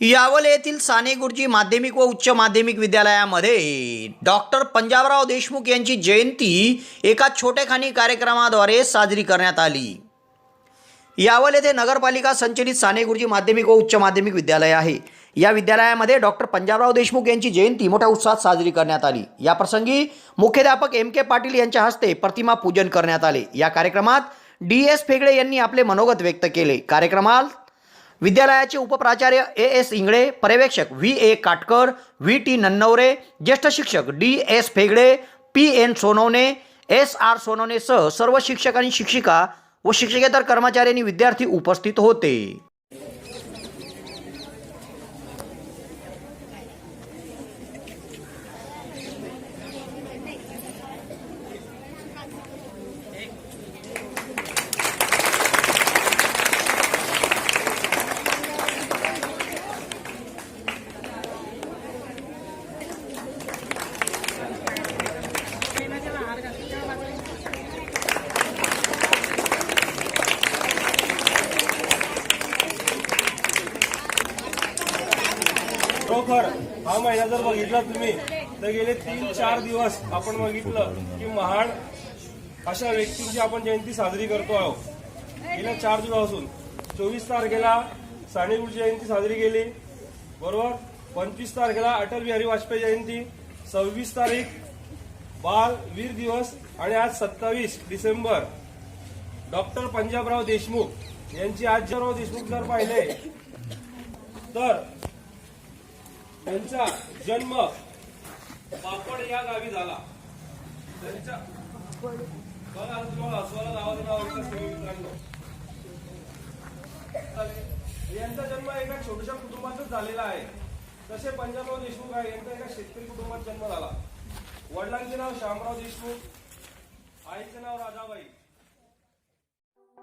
यावल येथील साने गुरुजी माध्यमिक व उच्च माध्यमिक विद्यालयामध्ये डॉक्टर पंजाबराव देशमुख यांची जयंती एका छोटेखानी कार्यक्रमाद्वारे साजरी करण्यात आली. यावल येथे नगरपालिका संचलित साने गुरुजी माध्यमिक व उच्च माध्यमिक विद्यालय आहे. या विद्यालयामध्ये डॉक्टर पंजाबराव देशमुख यांची जयंती मोठ्या उत्साहात साजरी करण्यात आली. याप्रसंगी मुख्याध्यापक एम के पाटील यांच्या हस्ते प्रतिमा पूजन करण्यात आले. या कार्यक्रमात डी एस फेगडे यांनी आपले मनोगत व्यक्त केले. कार्यक्रमात विद्यालयाचे उपप्राचार्य ए एस इंगळे पर्यवेक्षक V A Katkar V T Nannaware ज्येष्ठ शिक्षक D S Phegade P N Sonawane S R सोनवणेसह सर्व शिक्षक आणि शिक्षिका व शिक्षकेतर कर्मचाऱ्यांनी विद्यार्थी उपस्थित होते. खरोखर हा महिना जर बघितला तुम्ही तर गेले तीन चार दिवस आपण बघितलं की महान अशा व्यक्तींची आपण जयंती साजरी करतो आहोत. गेल्या चार दिवसापासून. चोवीस तारखेला सानेगुड जयंती साजरी केली. बरोबर? पंचवीस तारखेला अटल बिहारी वाजपेयी जयंती. सव्वीस तारीख बाल वीर दिवस आणि आज सत्तावीस डिसेंबर. डॉक्टर पंजाबराव देशमुख यांची आज पंजाबराव देशमुख जर पाहिले तर त्यांचा जन्म पापड या गावी झाला. त्यांच्या चालेल. यांचा जन्म एका छोट्याशा कुटुंबातच झालेला आहे. तसे पंजाबराव देशमुख आहे. यांचा एका शेतकरी कुटुंबात जन्म झाला. वडिलांचे नाव श्यामराव देशमुख. आईचे नाव राजाबाई